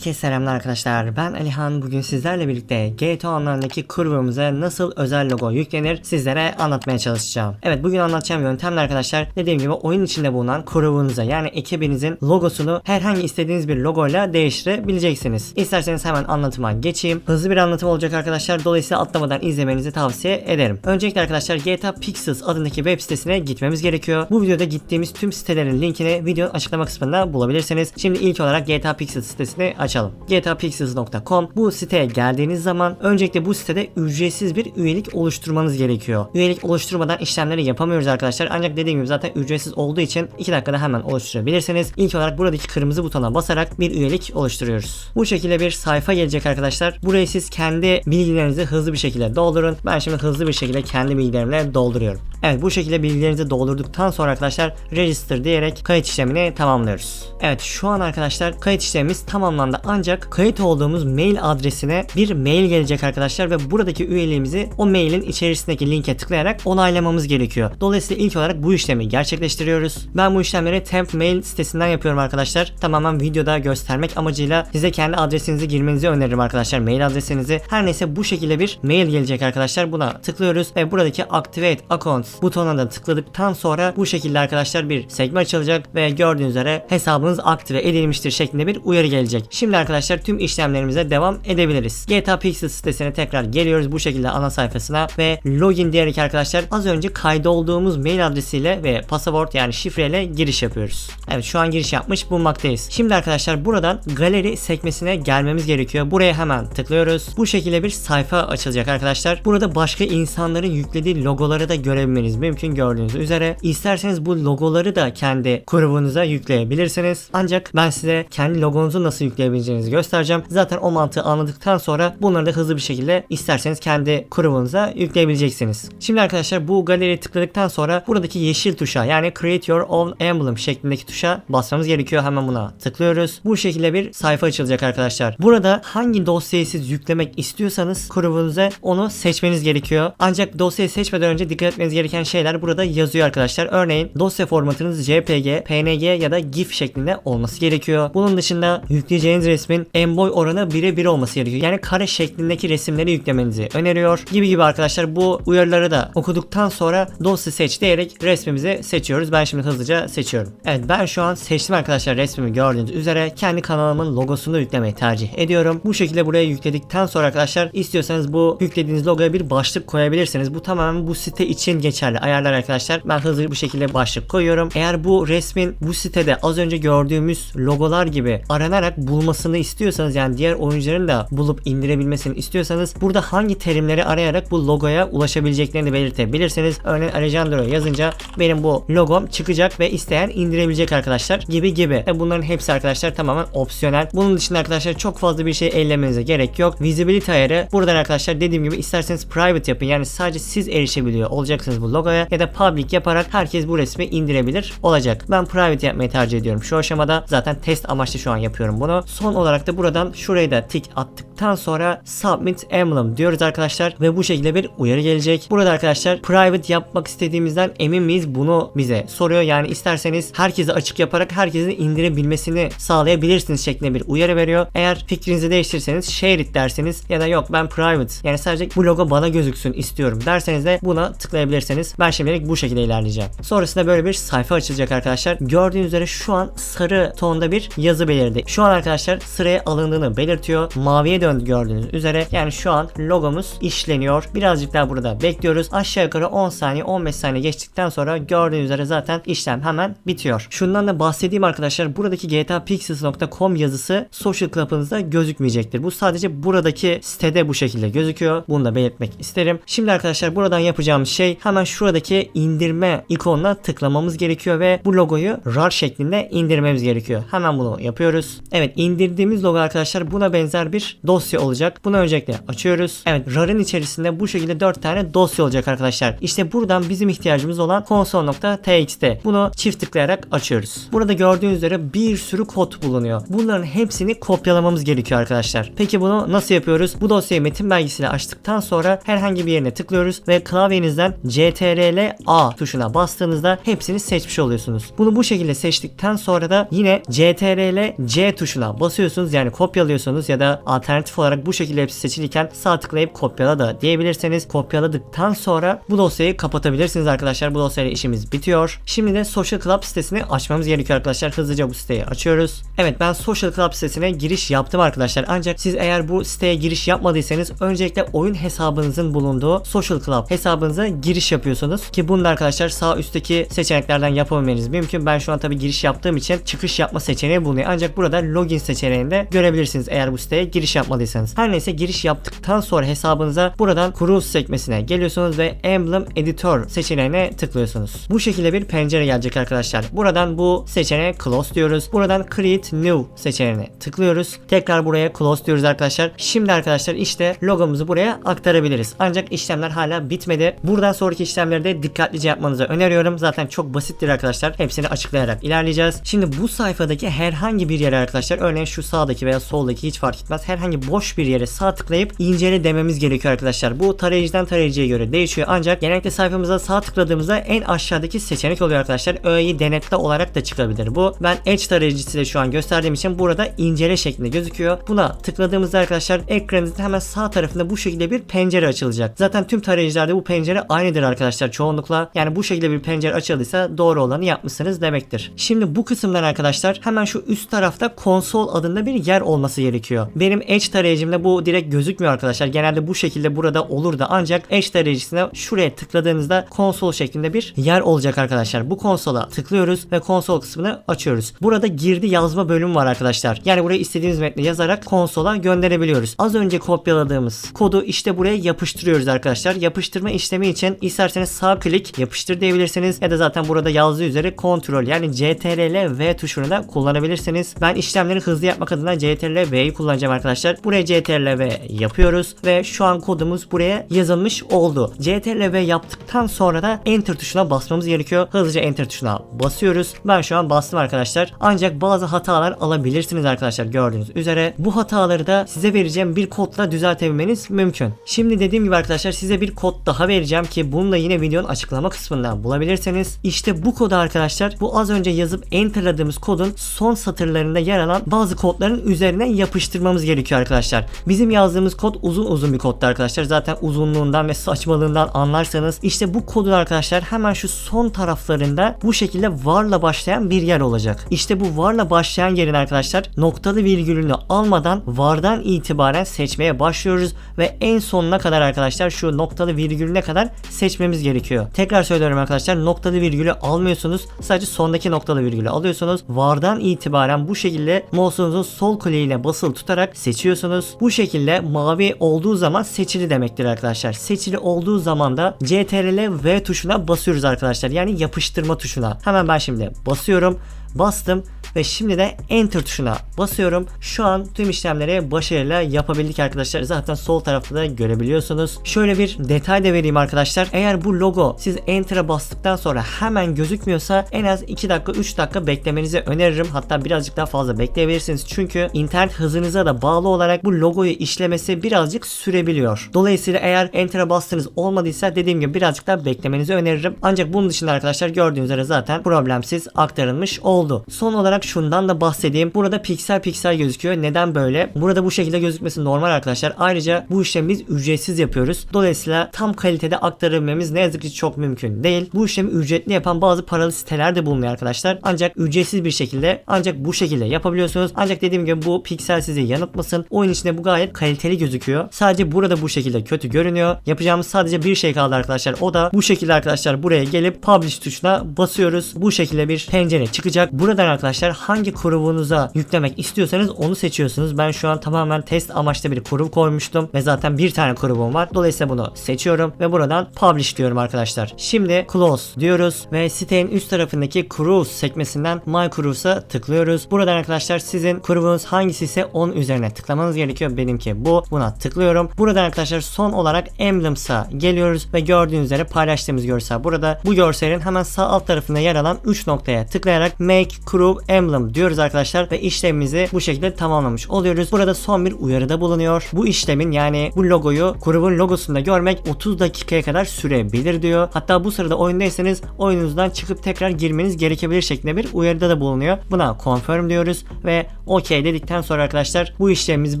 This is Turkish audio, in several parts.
Herkese selamlar arkadaşlar. Ben Alihan. Bugün sizlerle birlikte GTA Online'daki kurvumuza nasıl özel logo yüklenir sizlere anlatmaya çalışacağım. Evet bugün anlatacağım yöntemle arkadaşlar dediğim gibi oyun içinde bulunan kurvunuza yani ekibinizin logosunu herhangi istediğiniz bir logoyla değiştirebileceksiniz. İsterseniz hemen anlatıma geçeyim. Hızlı bir anlatım olacak arkadaşlar. Dolayısıyla atlamadan izlemenizi tavsiye ederim. Öncelikle arkadaşlar GTA Pixels adındaki web sitesine gitmemiz gerekiyor. Bu videoda gittiğimiz tüm sitelerin linkini video açıklama kısmında bulabilirsiniz. Şimdi ilk olarak GTA Pixels sitesini açalım. gtapixels.com Bu siteye geldiğiniz zaman öncelikle bu sitede ücretsiz bir üyelik oluşturmanız gerekiyor. Üyelik oluşturmadan işlemleri yapamıyoruz arkadaşlar. Ancak dediğim gibi zaten ücretsiz olduğu için 2 dakikada hemen oluşturabilirsiniz. İlk olarak buradaki kırmızı butona basarak bir üyelik oluşturuyoruz. Bu şekilde bir sayfa gelecek arkadaşlar. Burayı siz kendi bilgilerinizi hızlı bir şekilde doldurun. Ben şimdi hızlı bir şekilde kendi bilgilerimle dolduruyorum. Evet bu şekilde bilgilerinizi doldurduktan sonra arkadaşlar register diyerek kayıt işlemini tamamlıyoruz. Evet şu an arkadaşlar kayıt işlemimiz tamamlandı ancak kayıt olduğumuz mail adresine bir mail gelecek arkadaşlar ve buradaki üyeliğimizi o mailin içerisindeki linke tıklayarak onaylamamız gerekiyor. Dolayısıyla ilk olarak bu işlemi gerçekleştiriyoruz. Ben bu işlemleri temp mail sitesinden yapıyorum arkadaşlar. Tamamen videoda göstermek amacıyla size kendi adresinizi girmenizi öneririm arkadaşlar. Mail adresinizi. Her neyse bu şekilde bir mail gelecek arkadaşlar. Buna tıklıyoruz ve buradaki activate account butonuna da tıkladıktan sonra bu şekilde arkadaşlar bir sekme açılacak ve gördüğünüz üzere hesabınız aktive edilmiştir şeklinde bir uyarı gelecek. Şimdi arkadaşlar tüm işlemlerimize devam edebiliriz. GTA Pixel sitesine tekrar geliyoruz bu şekilde ana sayfasına ve login diyerek arkadaşlar az önce kaydolduğumuz mail adresiyle ve pasaport yani şifreyle giriş yapıyoruz. Evet şu an giriş yapmış bulunmaktayız. Şimdi arkadaşlar buradan galeri sekmesine gelmemiz gerekiyor. Buraya hemen tıklıyoruz. Bu şekilde bir sayfa açılacak arkadaşlar. Burada başka insanların yüklediği logoları da görebilmeniz mümkün gördüğünüz üzere. İsterseniz bu logoları da kendi grubunuza yükleyebilirsiniz. Ancak ben size kendi logonuzu nasıl yükleyebileceğinizi göstereceğim. Zaten o mantığı anladıktan sonra bunları da hızlı bir şekilde isterseniz kendi grubunuza yükleyebileceksiniz. Şimdi arkadaşlar bu galeriye tıkladıktan sonra buradaki yeşil tuşa yani Create Your Own Emblem şeklindeki tuşa basmamız gerekiyor. Hemen buna tıklıyoruz. Bu şekilde bir sayfa açılacak arkadaşlar. Burada hangi dosyayı siz yüklemek istiyorsanız grubunuza onu seçmeniz gerekiyor. Ancak dosyayı seçmeden önce dikkat etmeniz gereken şeyler burada yazıyor arkadaşlar. Örneğin dosya formatınız JPG, PNG ya da GIF şeklinde olması gerekiyor. Bunun dışında yükleyeceğiniz resmin en boy oranı 1'e 1 olması gerekiyor. Yani kare şeklindeki resimleri yüklemenizi öneriyor. Gibi gibi arkadaşlar bu uyarıları da okuduktan sonra dosya seç diyerek resmimizi seçiyoruz. Ben şimdi hızlıca seçiyorum. Evet ben şu an seçtim arkadaşlar resmimi gördüğünüz üzere kendi kanalımın logosunu yüklemeyi tercih ediyorum. Bu şekilde buraya yükledikten sonra arkadaşlar istiyorsanız bu yüklediğiniz logoya bir başlık koyabilirsiniz. Bu tamamen bu site için geçerli ayarlar arkadaşlar. Ben hızlı bir şekilde başlık koyuyorum. Eğer bu resmin bu sitede az önce gördüğümüz logolar gibi aranarak bulmasını istiyorsanız yani diğer oyuncuların da bulup indirebilmesini istiyorsanız burada hangi terimleri arayarak bu logoya ulaşabileceklerini belirtebilirsiniz. Örneğin Alejandro yazınca benim bu logom çıkacak ve isteyen indirebilecek arkadaşlar gibi gibi. E bunların hepsi arkadaşlar tamamen opsiyonel. Bunun dışında arkadaşlar çok fazla bir şey ellemenize gerek yok. Visibility ayarı buradan arkadaşlar dediğim gibi isterseniz private yapın. Yani sadece siz erişebiliyor olacaksınız bu logoya ya da public yaparak herkes bu resmi indirebilir olacak. Ben private yapmayı tercih ediyorum şu aşamada. Zaten test amaçlı şu an yapıyorum bunu. Son olarak da buradan şurayı da tik attıktan sonra submit emblem diyoruz arkadaşlar ve bu şekilde bir uyarı gelecek. Burada arkadaşlar private yapmak istediğimizden emin miyiz bunu bize soruyor. Yani isterseniz herkese açık yaparak herkesin indirebilmesini sağlayabilirsiniz şeklinde bir uyarı veriyor. Eğer fikrinizi değiştirirseniz share it derseniz ya da yok ben private yani sadece bu logo bana gözüksün istiyorum derseniz de buna tıklayabilirsiniz. Ben şimdilik bu şekilde ilerleyeceğim. Sonrasında böyle bir sayfa açılacak arkadaşlar. Gördüğünüz üzere şu an sarı tonda bir yazı belirdi. Şu an arkadaşlar sıraya alındığını belirtiyor. Maviye döndü gördüğünüz üzere. Yani şu an logomuz işleniyor. Birazcık daha burada bekliyoruz. Aşağı yukarı 10 saniye 15 saniye geçtikten sonra gördüğünüz üzere zaten işlem hemen bitiyor. Şundan da bahsedeyim arkadaşlar. Buradaki gtapixels.com yazısı social club'ınızda gözükmeyecektir. Bu sadece buradaki sitede bu şekilde gözüküyor. Bunu da belirtmek isterim. Şimdi arkadaşlar buradan yapacağımız şey hemen şuradaki indirme ikonuna tıklamamız gerekiyor ve bu logoyu RAR şeklinde indirmemiz gerekiyor. Hemen bunu yapıyoruz. Evet indirdiğimiz logo arkadaşlar buna benzer bir dosya olacak. Bunu öncelikle açıyoruz. Evet RAR'ın içerisinde bu şekilde 4 tane dosya olacak arkadaşlar. İşte buradan bizim ihtiyacımız olan console.txt. Bunu çift tıklayarak açıyoruz. Burada gördüğünüz üzere bir sürü kod bulunuyor. Bunların hepsini kopyalamamız gerekiyor arkadaşlar. Peki bunu nasıl yapıyoruz? Bu dosyayı metin belgesiyle açtıktan sonra herhangi bir yerine tıklıyoruz ve klavyenizden CTRL A tuşuna bastığınızda hepsini seçmiş oluyorsunuz. Bunu bu şekilde seçtikten sonra da yine CTRL C tuşuna basıyorsunuz yani kopyalıyorsunuz ya da alternatif olarak bu şekilde hepsi seçilirken sağ tıklayıp kopyala da diyebilirsiniz. Kopyaladıktan sonra bu dosyayı kapatabilirsiniz arkadaşlar. Bu dosyayla işimiz bitiyor. Şimdi de Social Club sitesini açmamız gerekiyor arkadaşlar. Hızlıca bu siteyi açıyoruz. Evet ben Social Club sitesine giriş yaptım arkadaşlar. Ancak siz eğer bu siteye giriş yapmadıysanız öncelikle oyun hesabınızın bulunduğu Social Club hesabınıza giriş yapıyorsunuz. Ki bunu da arkadaşlar sağ üstteki seçeneklerden yapabilmeniz mümkün. Ben şu an tabi giriş yaptığım için çıkış yapma seçeneği bulunuyor. Ancak burada login seçeneğinde görebilirsiniz eğer bu siteye giriş yapmadıysanız. Her neyse giriş yaptıktan sonra hesabınıza buradan Cruise sekmesine geliyorsunuz ve Emblem Editor seçeneğine tıklıyorsunuz. Bu şekilde bir pencere gelecek arkadaşlar. Buradan bu seçeneğe Close diyoruz. Buradan Create New seçeneğine tıklıyoruz. Tekrar buraya Close diyoruz arkadaşlar. Şimdi arkadaşlar işte logomuzu buraya aktarabiliriz. Ancak işlemler hala bitmedi. Buradan sonraki işlemleri de dikkatlice yapmanızı öneriyorum. Zaten çok basittir arkadaşlar. Hepsini açıklayarak ilerleyeceğiz. Şimdi bu sayfadaki herhangi bir yere arkadaşlar örneğin şu sağdaki veya soldaki hiç fark etmez. Herhangi boş bir yere sağ tıklayıp incele dememiz gerekiyor arkadaşlar. Bu tarayıcıdan tarayıcıya göre değişiyor. Ancak genellikle sayfamıza sağ tıkladığımızda en aşağıdaki seçenek oluyor arkadaşlar. Öğeyi denetle olarak da çıkabilir. Bu ben Edge tarayıcısıyla şu an gösterdiğim için burada incele şeklinde gözüküyor. Buna tıkladığımızda arkadaşlar ekranınızın hemen sağ tarafında bu şekilde bir pencere açılacak. Zaten tüm tarayıcılarda bu pencere aynıdır arkadaşlar çoğunlukla. Yani bu şekilde bir pencere açıldıysa doğru olanı yapmışsınız demektir. Şimdi bu kısımdan arkadaşlar hemen şu üst tarafta konsol adında bir yer olması gerekiyor. Benim Edge tarayıcımda bu direkt gözükmüyor arkadaşlar. Genelde bu şekilde burada olur da ancak Edge tarayıcısına şuraya tıkladığınızda konsol şeklinde bir yer olacak arkadaşlar. Bu konsola tıklıyoruz ve konsol kısmını açıyoruz. Burada girdi yazma bölümü var arkadaşlar. Yani buraya istediğimiz metni yazarak konsola gönderebiliyoruz. Az önce kopyaladığımız kodu işte buraya yapıştırıyoruz arkadaşlar. Yapıştırma işlemi için isterseniz sağ klik yapıştır diyebilirsiniz ya da zaten burada yazdığı üzere kontrol yani CTRL V tuşunu da kullanabilirsiniz. Ben işlemleri hızlı yapmak adına CTRL V'yi kullanacağım arkadaşlar. Buraya CTRL V yapıyoruz ve şu an kodumuz buraya yazılmış oldu. CTRL V yaptıktan sonra da Enter tuşuna basmamız gerekiyor. Hızlıca Enter tuşuna basıyoruz. Ben şu an bastım arkadaşlar. Ancak bazı hatalar alabilirsiniz arkadaşlar gördüğünüz üzere. Bu hataları da size vereceğim bir kodla düzeltebilmeniz mümkün. Şimdi dediğim gibi arkadaşlar size bir kod daha vereceğim ki bunu da yine videonun açıklama kısmından bulabilirsiniz. İşte bu kodu arkadaşlar bu az önce yazıp enterladığımız kodun son satırlarında yer alan bazı kodların üzerine yapıştırmamız gerekiyor arkadaşlar. Bizim yazdığımız kod uzun uzun bir koddu arkadaşlar. Zaten uzunluğundan ve saçmalığından anlarsanız işte bu kodun arkadaşlar hemen şu son taraflarında bu şekilde varla başlayan bir yer olacak. İşte bu varla başlayan yerin arkadaşlar noktalı virgülünü almadan vardan itibaren seçmeye başlıyoruz ve en sonuna kadar arkadaşlar şu noktalı virgülüne kadar seçmemiz gerekiyor. Tekrar söylüyorum arkadaşlar noktalı virgülü almıyorsunuz. Sadece sondaki noktalı virgülü alıyorsunuz. Vardan itibaren bu şekilde mouse'unuzun sol kliğiyle basılı tutarak seçiyorsunuz. Bu şekilde mavi olduğu zaman seçili demektir arkadaşlar. Seçili olduğu zaman da CTRL V tuşuna basıyoruz arkadaşlar. Yani yapıştırma tuşuna. Hemen ben şimdi basıyorum. Bastım ve şimdi de enter tuşuna basıyorum. Şu an tüm işlemleri başarıyla yapabildik arkadaşlar. Zaten sol tarafta da görebiliyorsunuz. Şöyle bir detay da vereyim arkadaşlar. Eğer bu logo siz enter'a bastıktan sonra hemen gözükmüyorsa en az 2 dakika 3 dakika beklemenizi öneririm. Hatta birazcık daha fazla bekleyebilirsiniz. Çünkü internet hızınıza da bağlı olarak bu logoyu işlemesi birazcık sürebiliyor. Dolayısıyla eğer enter'a bastığınız olmadıysa dediğim gibi birazcık daha beklemenizi öneririm. Ancak bunun dışında arkadaşlar gördüğünüz üzere zaten problemsiz aktarılmış oldu. Son olarak şundan da bahsedeyim. Burada piksel piksel gözüküyor. Neden böyle? Burada bu şekilde gözükmesi normal arkadaşlar. Ayrıca bu işlemi biz ücretsiz yapıyoruz. Dolayısıyla tam kalitede aktarabilmemiz ne yazık ki çok mümkün değil. Bu işlemi ücretli yapan bazı paralı siteler de bulunuyor arkadaşlar. Ancak ücretsiz bir şekilde ancak bu şekilde yapabiliyorsunuz. Ancak dediğim gibi bu piksel sizi yanıltmasın. Oyun içinde bu gayet kaliteli gözüküyor. Sadece burada bu şekilde kötü görünüyor. Yapacağımız sadece bir şey kaldı arkadaşlar. O da bu şekilde arkadaşlar buraya gelip publish tuşuna basıyoruz. Bu şekilde bir pencere çıkacak. Buradan arkadaşlar hangi grubunuza yüklemek istiyorsanız onu seçiyorsunuz. Ben şu an tamamen test amaçlı bir grup koymuştum ve zaten bir tane grubum var. Dolayısıyla bunu seçiyorum ve buradan publish diyorum arkadaşlar. Şimdi close diyoruz ve sitenin üst tarafındaki cruise sekmesinden my cruise'a tıklıyoruz. Buradan arkadaşlar sizin grubunuz hangisi ise onun üzerine tıklamanız gerekiyor. Benimki bu. Buna tıklıyorum. Buradan arkadaşlar son olarak emblems'a geliyoruz ve gördüğünüz üzere paylaştığımız görsel burada. Bu görselin hemen sağ alt tarafında yer alan 3 noktaya tıklayarak make crew emblem diyoruz arkadaşlar ve işlemimizi bu şekilde tamamlamış oluyoruz. Burada son bir uyarıda bulunuyor. Bu işlemin yani bu logoyu grubun logosunda görmek 30 dakikaya kadar sürebilir diyor. Hatta bu sırada oyundaysanız oyununuzdan çıkıp tekrar girmeniz gerekebilir şeklinde bir uyarıda da bulunuyor. Buna confirm diyoruz ve OK dedikten sonra arkadaşlar bu işlemimizi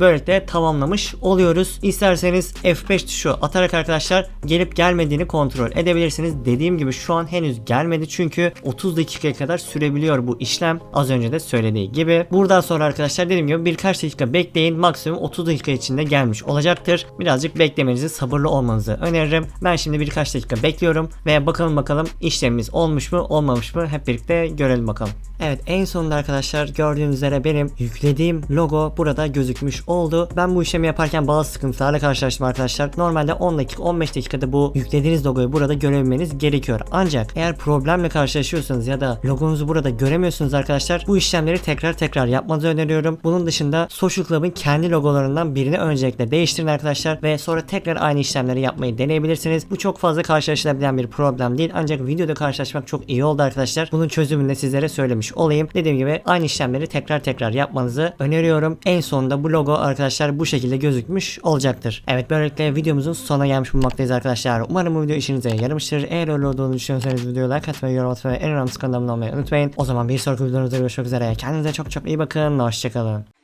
böylelikle tamamlamış oluyoruz. İsterseniz F5 tuşu atarak arkadaşlar gelip gelmediğini kontrol edebilirsiniz. Dediğim gibi şu an henüz gelmedi çünkü 30 dakikaya kadar sürebiliyor bu işlem. Az önce de söylediği gibi. Buradan sonra arkadaşlar dediğim gibi birkaç dakika bekleyin. Maksimum 30 dakika içinde gelmiş olacaktır. Birazcık beklemenizi sabırlı olmanızı öneririm. Ben şimdi birkaç dakika bekliyorum ve bakalım bakalım işlemimiz olmuş mu olmamış mı hep birlikte görelim bakalım. Evet en sonunda arkadaşlar gördüğünüz üzere benim yüklediğim logo burada gözükmüş oldu. Ben bu işlemi yaparken bazı sıkıntılarla karşılaştım arkadaşlar. Normalde 10 dakika 15 dakikada bu yüklediğiniz logoyu burada görebilmeniz gerekiyor. Ancak eğer problemle karşılaşıyorsanız ya da logonuzu burada göremiyorsunuz arkadaşlar bu işlemleri tekrar tekrar yapmanızı öneriyorum. Bunun dışında Social Club'ın kendi logolarından birini öncelikle değiştirin arkadaşlar ve sonra tekrar aynı işlemleri yapmayı deneyebilirsiniz. Bu çok fazla karşılaşılabilen bir problem değil ancak videoda karşılaşmak çok iyi oldu arkadaşlar. Bunun çözümünü de sizlere söylemiş olayım. Dediğim gibi aynı işlemleri tekrar tekrar yapmanızı öneriyorum. En sonunda bu logo arkadaşlar bu şekilde gözükmüş olacaktır. Evet böylelikle videomuzun sonuna gelmiş bulunmaktayız arkadaşlar. Umarım bu video işinize yaramıştır. Eğer öyle olduğunu düşünüyorsanız videoya like atmayı, yorum atmayı, en önemlisi kanalıma abone olmayı unutmayın. O zaman bir sonraki videomuzda görüşmek üzere. Kendinize çok çok iyi bakın. Hoşçakalın.